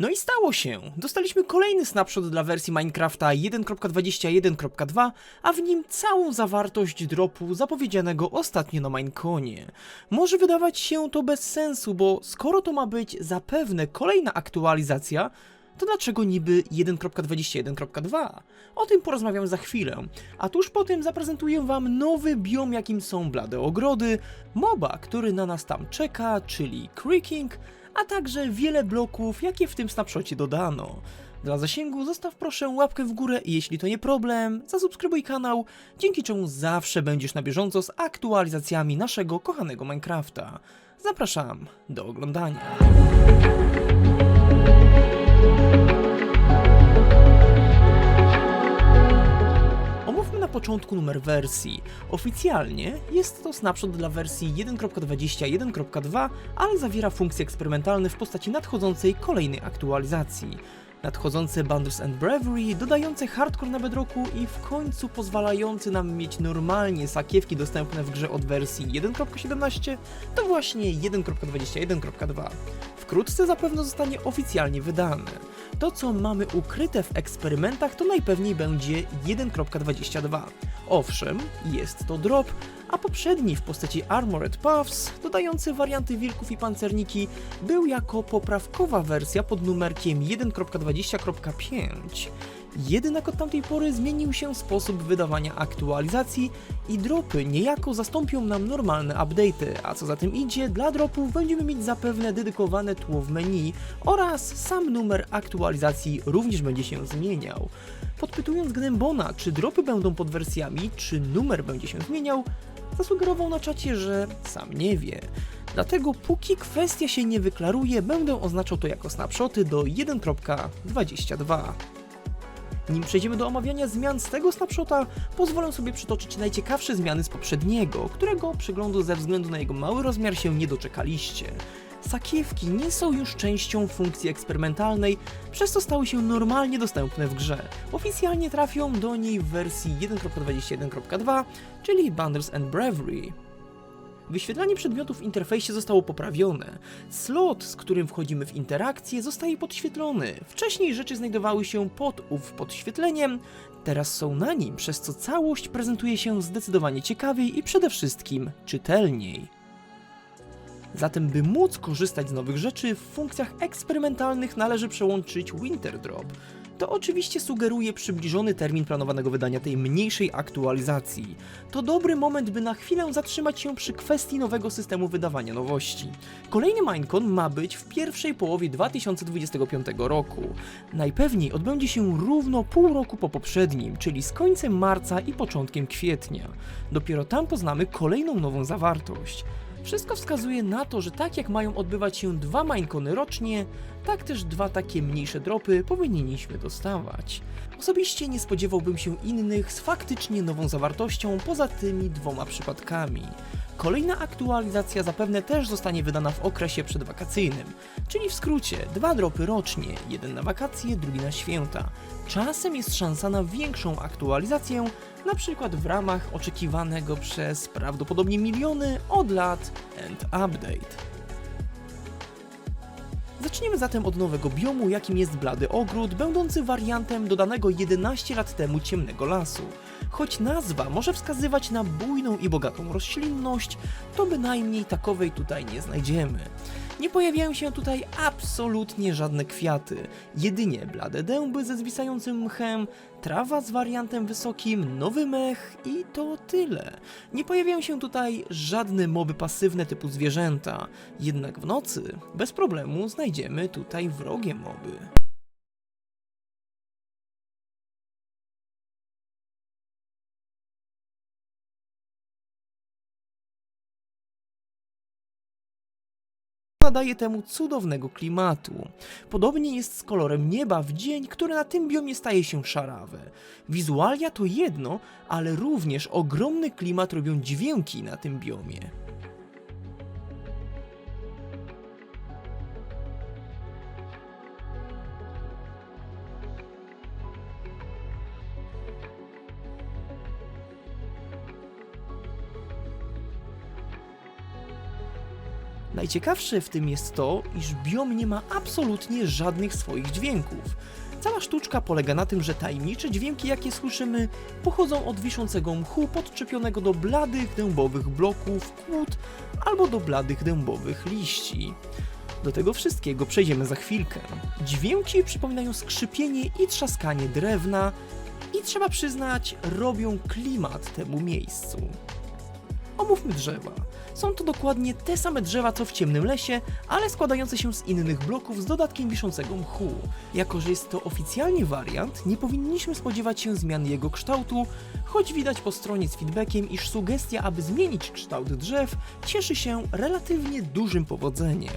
No i stało się. Dostaliśmy kolejny snapshot dla wersji Minecrafta 1.21.2, a w nim całą zawartość dropu zapowiedzianego ostatnio na Mineconie. Może wydawać się to bez sensu, bo skoro to ma być zapewne kolejna aktualizacja, to dlaczego niby 1.21.2? O tym porozmawiam za chwilę. A tuż po tym zaprezentuję wam nowy biom, jakim są blade ogrody, moba, który na nas tam czeka, czyli Creaking, a także wiele bloków, jakie w tym snapshocie dodano. Dla zasięgu zostaw proszę łapkę w górę i jeśli to nie problem, zasubskrybuj kanał, dzięki czemu zawsze będziesz na bieżąco z aktualizacjami naszego kochanego Minecrafta. Zapraszam do oglądania. Omówmy na początku numer wersji. Oficjalnie jest to snapshot dla wersji 1.21.2, ale zawiera funkcje eksperymentalne w postaci nadchodzącej kolejnej aktualizacji. Nadchodzące Bundles and Bravery, dodające hardcore na bedrocku i w końcu pozwalający nam mieć normalnie sakiewki dostępne w grze od wersji 1.17 to właśnie 1.21.2. Wkrótce zapewne zostanie oficjalnie wydane. To, co mamy ukryte w eksperymentach, to najpewniej będzie 1.22. Owszem, jest to drop, a poprzedni w postaci Armored Puffs, dodający warianty wilków i pancerniki, był jako poprawkowa wersja pod numerkiem 1.20.5. Jednak od tamtej pory zmienił się sposób wydawania aktualizacji i dropy niejako zastąpią nam normalne update'y, a co za tym idzie, dla dropów będziemy mieć zapewne dedykowane tło w menu oraz sam numer aktualizacji również będzie się zmieniał. Podpytując Gnembona, czy dropy będą pod wersjami, czy numer będzie się zmieniał, zasugerował na czacie, że sam nie wie. Dlatego póki kwestia się nie wyklaruje, będę oznaczał to jako snapshoty do 1.22. Nim przejdziemy do omawiania zmian z tego snapshota, pozwolę sobie przytoczyć najciekawsze zmiany z poprzedniego, którego przeglądu ze względu na jego mały rozmiar się nie doczekaliście. Sakiewki nie są już częścią funkcji eksperymentalnej, przez co stały się normalnie dostępne w grze. Oficjalnie trafią do niej w wersji 1.21.2, czyli Bundles and Bravery. Wyświetlanie przedmiotów w interfejsie zostało poprawione. Slot, z którym wchodzimy w interakcję, zostaje podświetlony. Wcześniej rzeczy znajdowały się pod ów podświetleniem, teraz są na nim, przez co całość prezentuje się zdecydowanie ciekawiej i przede wszystkim czytelniej. Zatem, by móc korzystać z nowych rzeczy, w funkcjach eksperymentalnych należy przełączyć Winter Drop. To oczywiście sugeruje przybliżony termin planowanego wydania tej mniejszej aktualizacji. To dobry moment, by na chwilę zatrzymać się przy kwestii nowego systemu wydawania nowości. Kolejny Minecon ma być w pierwszej połowie 2025 roku. Najpewniej odbędzie się równo pół roku po poprzednim, czyli z końcem marca i początkiem kwietnia. Dopiero tam poznamy kolejną nową zawartość. Wszystko wskazuje na to, że tak jak mają odbywać się dwa Minecony rocznie, tak też dwa takie mniejsze dropy powinniśmy dostawać. Osobiście nie spodziewałbym się innych z faktycznie nową zawartością poza tymi dwoma przypadkami. Kolejna aktualizacja zapewne też zostanie wydana w okresie przedwakacyjnym, czyli w skrócie dwa dropy rocznie, jeden na wakacje, drugi na święta. Czasem jest szansa na większą aktualizację, na przykład w ramach oczekiwanego przez prawdopodobnie miliony od lat End Update. Zaczniemy zatem od nowego biomu, jakim jest Blady Ogród, będący wariantem dodanego 11 lat temu ciemnego lasu. Choć nazwa może wskazywać na bujną i bogatą roślinność, to bynajmniej takowej tutaj nie znajdziemy. Nie pojawiają się tutaj absolutnie żadne kwiaty, jedynie blade dęby ze zwisającym mchem, trawa z wariantem wysokim, nowy mech i to tyle. Nie pojawiają się tutaj żadne moby pasywne typu zwierzęta, jednak w nocy bez problemu znajdziemy tutaj wrogie moby. Nadaje temu cudownego klimatu. Podobnie jest z kolorem nieba w dzień, który na tym biomie staje się szarawy. Wizualia to jedno, ale również ogromny klimat robią dźwięki na tym biomie. Najciekawsze w tym jest to, iż biom nie ma absolutnie żadnych swoich dźwięków. Cała sztuczka polega na tym, że tajemnicze dźwięki, jakie słyszymy, pochodzą od wiszącego mchu podczepionego do bladych dębowych bloków, kłód albo do bladych dębowych liści. Do tego wszystkiego przejdziemy za chwilkę. Dźwięki przypominają skrzypienie i trzaskanie drewna i trzeba przyznać, robią klimat temu miejscu. Omówmy drzewa. Są to dokładnie te same drzewa co w ciemnym lesie, ale składające się z innych bloków z dodatkiem wiszącego mchu. Jako, że jest to oficjalnie wariant, nie powinniśmy spodziewać się zmiany jego kształtu, choć widać po stronie z feedbackiem, iż sugestia, aby zmienić kształt drzew, cieszy się relatywnie dużym powodzeniem.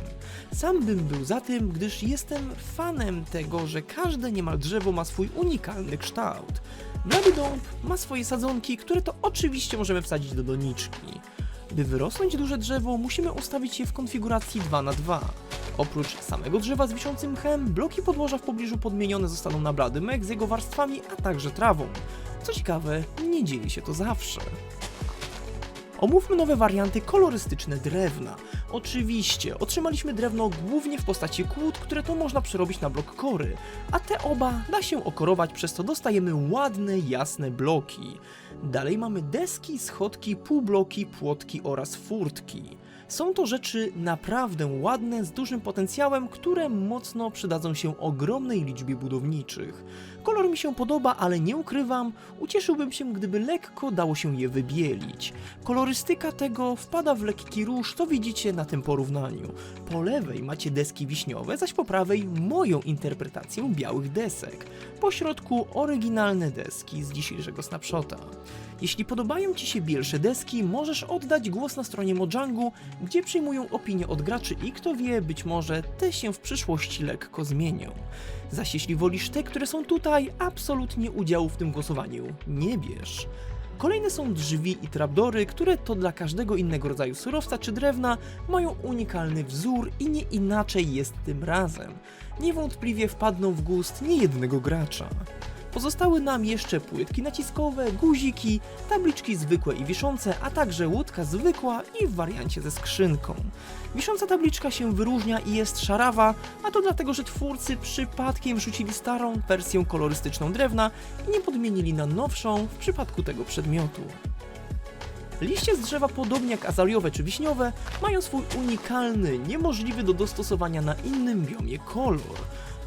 Sam bym był za tym, gdyż jestem fanem tego, że każde niemal drzewo ma swój unikalny kształt. Blady Dąb ma swoje sadzonki, które to oczywiście możemy wsadzić do doniczki. By wyrosnąć duże drzewo, musimy ustawić je w konfiguracji 2 na 2 Oprócz samego drzewa z wiszącym mchem, bloki podłoża w pobliżu podmienione zostaną na blady mech z jego warstwami, a także trawą. Co ciekawe, nie dzieje się to zawsze. Omówmy nowe warianty kolorystyczne drewna. Oczywiście, otrzymaliśmy drewno głównie w postaci kłód, które to można przerobić na blok kory, a te oba da się okorować, przez co dostajemy ładne, jasne bloki. Dalej mamy deski, schodki, półbloki, płotki oraz furtki. Są to rzeczy naprawdę ładne, z dużym potencjałem, które mocno przydadzą się ogromnej liczbie budowniczych. Kolor mi się podoba, ale nie ukrywam, ucieszyłbym się, gdyby lekko dało się je wybielić. Kolorystyka tego wpada w lekki róż, to widzicie na tym porównaniu. Po lewej macie deski wiśniowe, zaś po prawej moją interpretację białych desek. Po środku oryginalne deski z dzisiejszego snapshota. Jeśli podobają Ci się bielsze deski, możesz oddać głos na stronie Mojangu, gdzie przyjmują opinie od graczy i kto wie, być może te się w przyszłości lekko zmienią. Zaś jeśli wolisz te, które są tutaj, absolutnie udziału w tym głosowaniu nie bierz. Kolejne są drzwi i trapdory, które to dla każdego innego rodzaju surowca czy drewna mają unikalny wzór i nie inaczej jest tym razem. Niewątpliwie wpadną w gust niejednego gracza. Pozostały nam jeszcze płytki naciskowe, guziki, tabliczki zwykłe i wiszące, a także łódka zwykła i w wariancie ze skrzynką. Wisząca tabliczka się wyróżnia i jest szarawa, a to dlatego, że twórcy przypadkiem rzucili starą wersję kolorystyczną drewna i nie podmienili na nowszą w przypadku tego przedmiotu. Liście z drzewa, podobnie jak azaliowe czy wiśniowe, mają swój unikalny, niemożliwy do dostosowania na innym biomie kolor.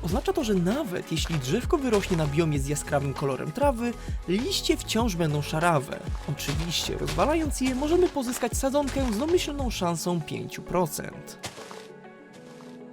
Oznacza to, że nawet jeśli drzewko wyrośnie na biomie z jaskrawym kolorem trawy, liście wciąż będą szarawe. Oczywiście, rozwalając je, możemy pozyskać sadzonkę z domyślną szansą 5%.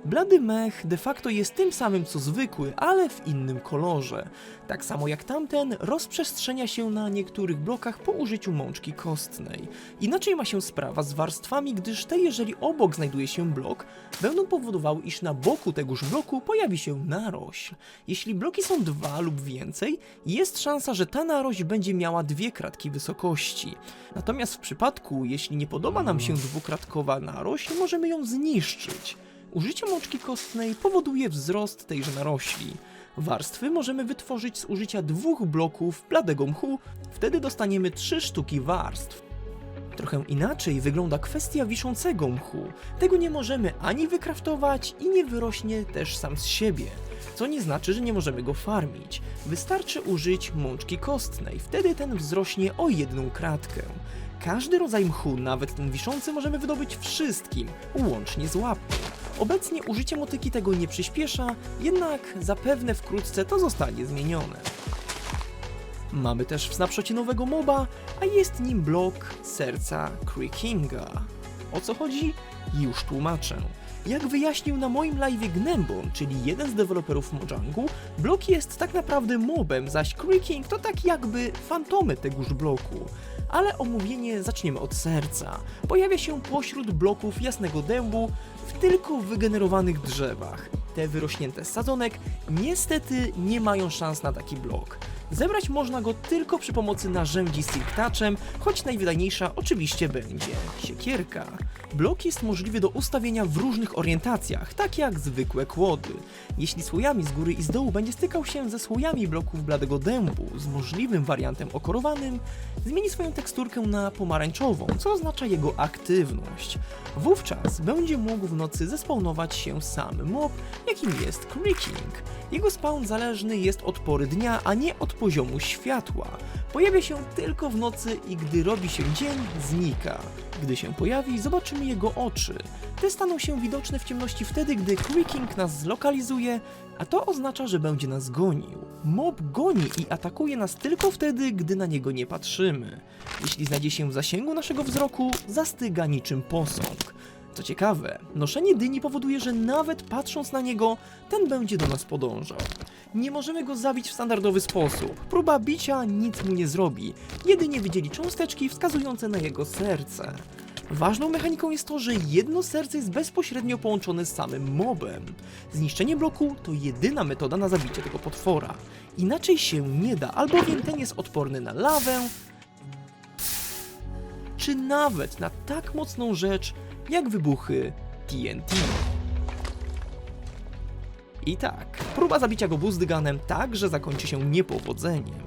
Blady mech de facto jest tym samym co zwykły, ale w innym kolorze. Tak samo jak tamten, rozprzestrzenia się na niektórych blokach po użyciu mączki kostnej. Inaczej ma się sprawa z warstwami, gdyż te, jeżeli obok znajduje się blok, będą powodowały, iż na boku tegoż bloku pojawi się narośl. Jeśli bloki są dwa lub więcej, jest szansa, że ta narośl będzie miała dwie kratki wysokości. Natomiast w przypadku, jeśli nie podoba nam się dwukratkowa narośl, możemy ją zniszczyć. Użycie mączki kostnej powoduje wzrost tejże narośli. Warstwy możemy wytworzyć z użycia dwóch bloków bladego mchu, wtedy dostaniemy trzy sztuki warstw. Trochę inaczej wygląda kwestia wiszącego mchu. Tego nie możemy ani wykraftować i nie wyrośnie też sam z siebie. Co nie znaczy, że nie możemy go farmić. Wystarczy użyć mączki kostnej, wtedy ten wzrośnie o jedną kratkę. Każdy rodzaj mchu, nawet ten wiszący, możemy wydobyć wszystkim, łącznie z łapką. Obecnie użycie motyki tego nie przyspiesza, jednak zapewne wkrótce to zostanie zmienione. Mamy też w snapshocie nowego moba, a jest nim blok serca Creakinga. O co chodzi? Już tłumaczę. Jak wyjaśnił na moim live Gnembon, czyli jeden z deweloperów Mojangu, blok jest tak naprawdę mobem, zaś Creaking to tak jakby fantomy tegoż bloku. Ale omówienie zaczniemy od serca. Pojawia się pośród bloków jasnego dębu w tylko wygenerowanych drzewach. Te wyrośnięte sadzonek niestety nie mają szans na taki blok. Zebrać można go tylko przy pomocy narzędzi z Silk Touchem, choć najwydajniejsza oczywiście będzie siekierka. Blok jest możliwy do ustawienia w różnych orientacjach, tak jak zwykłe kłody. Jeśli słojami z góry i z dołu będzie stykał się ze słojami bloków bladego dębu z możliwym wariantem okorowanym, zmieni swoją teksturkę na pomarańczową, co oznacza jego aktywność. Wówczas będzie mógł w nocy zespawnować się sam mob, jakim jest Creaking. Jego spawn zależny jest od pory dnia, a nie od poziomu światła. Pojawia się tylko w nocy i gdy robi się dzień, znika. Gdy się pojawi, zobaczymy jego oczy. Te staną się widoczne w ciemności wtedy, gdy Creaking nas zlokalizuje, a to oznacza, że będzie nas gonił. Mob goni i atakuje nas tylko wtedy, gdy na niego nie patrzymy. Jeśli znajdzie się w zasięgu naszego wzroku, zastyga niczym posąg. Co ciekawe, noszenie dyni powoduje, że nawet patrząc na niego, ten będzie do nas podążał. Nie możemy go zabić w standardowy sposób. Próba bicia nic mu nie zrobi, jedynie wydzieli cząsteczki wskazujące na jego serce. Ważną mechaniką jest to, że jedno serce jest bezpośrednio połączone z samym mobem. Zniszczenie bloku to jedyna metoda na zabicie tego potwora. Inaczej się nie da, albowiem ten jest odporny na lawę, czy nawet na tak mocną rzecz jak wybuchy TNT. I tak, próba zabicia go buzdyganem także zakończy się niepowodzeniem.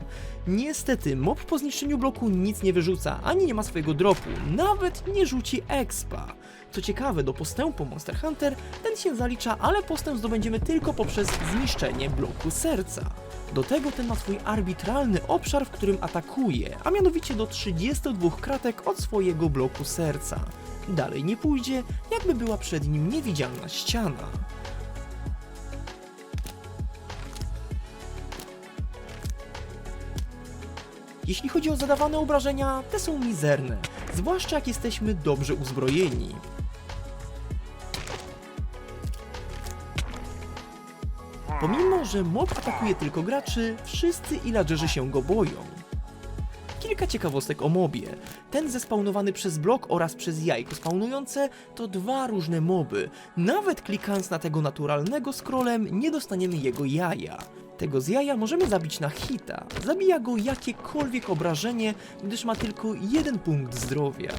Niestety, mob po zniszczeniu bloku nic nie wyrzuca, ani nie ma swojego dropu, nawet nie rzuci expa. Co ciekawe, do postępu Monster Hunter ten się zalicza, ale postęp zdobędziemy tylko poprzez zniszczenie bloku serca. Do tego ten ma swój arbitralny obszar, w którym atakuje, a mianowicie do 32 kratek od swojego bloku serca. Dalej nie pójdzie, jakby była przed nim niewidzialna ściana. Jeśli chodzi o zadawane obrażenia, te są mizerne, zwłaszcza jak jesteśmy dobrze uzbrojeni. Pomimo, że mob atakuje tylko graczy, wszyscy illagerzy się go boją. Kilka ciekawostek o mobie. Ten zespawnowany przez blok oraz przez jajko spawnujące to dwa różne moby. Nawet klikając na tego naturalnego scrollem nie dostaniemy jego jaja. Tego z jaja możemy zabić na hita. Zabija go jakiekolwiek obrażenie, gdyż ma tylko jeden punkt zdrowia.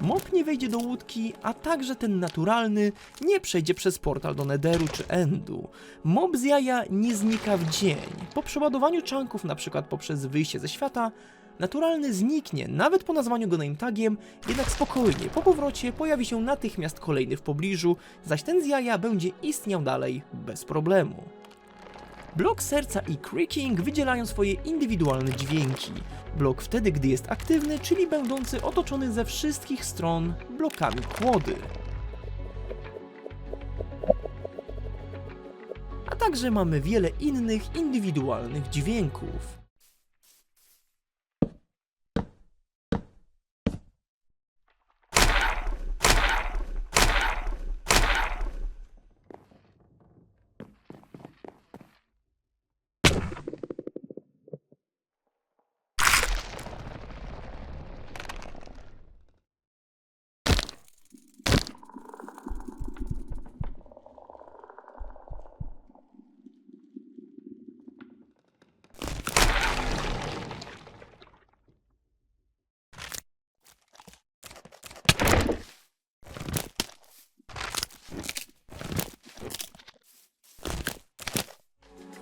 Mob nie wejdzie do łódki, a także ten naturalny nie przejdzie przez portal do Netheru czy Endu. Mob z jaja nie znika w dzień. Po przeładowaniu czanków, na przykład poprzez wyjście ze świata, naturalny zniknie, nawet po nazwaniu go name tagiem, jednak spokojnie, po powrocie pojawi się natychmiast kolejny w pobliżu, zaś ten z jaja będzie istniał dalej bez problemu. Blok serca i creaking wydzielają swoje indywidualne dźwięki. Blok wtedy, gdy jest aktywny, czyli będący otoczony ze wszystkich stron blokami kłody. A także mamy wiele innych indywidualnych dźwięków.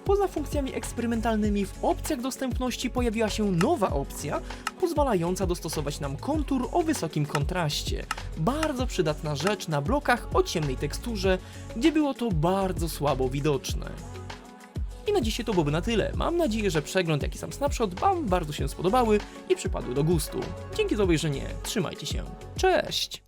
Poza funkcjami eksperymentalnymi w opcjach dostępności pojawiła się nowa opcja, pozwalająca dostosować nam kontur o wysokim kontraście. Bardzo przydatna rzecz na blokach o ciemnej teksturze, gdzie było to bardzo słabo widoczne. I na dzisiaj to byłoby na tyle. Mam nadzieję, że przegląd, jak i sam snapshot Wam bardzo się spodobały i przypadły do gustu. Dzięki za obejrzenie, trzymajcie się, cześć!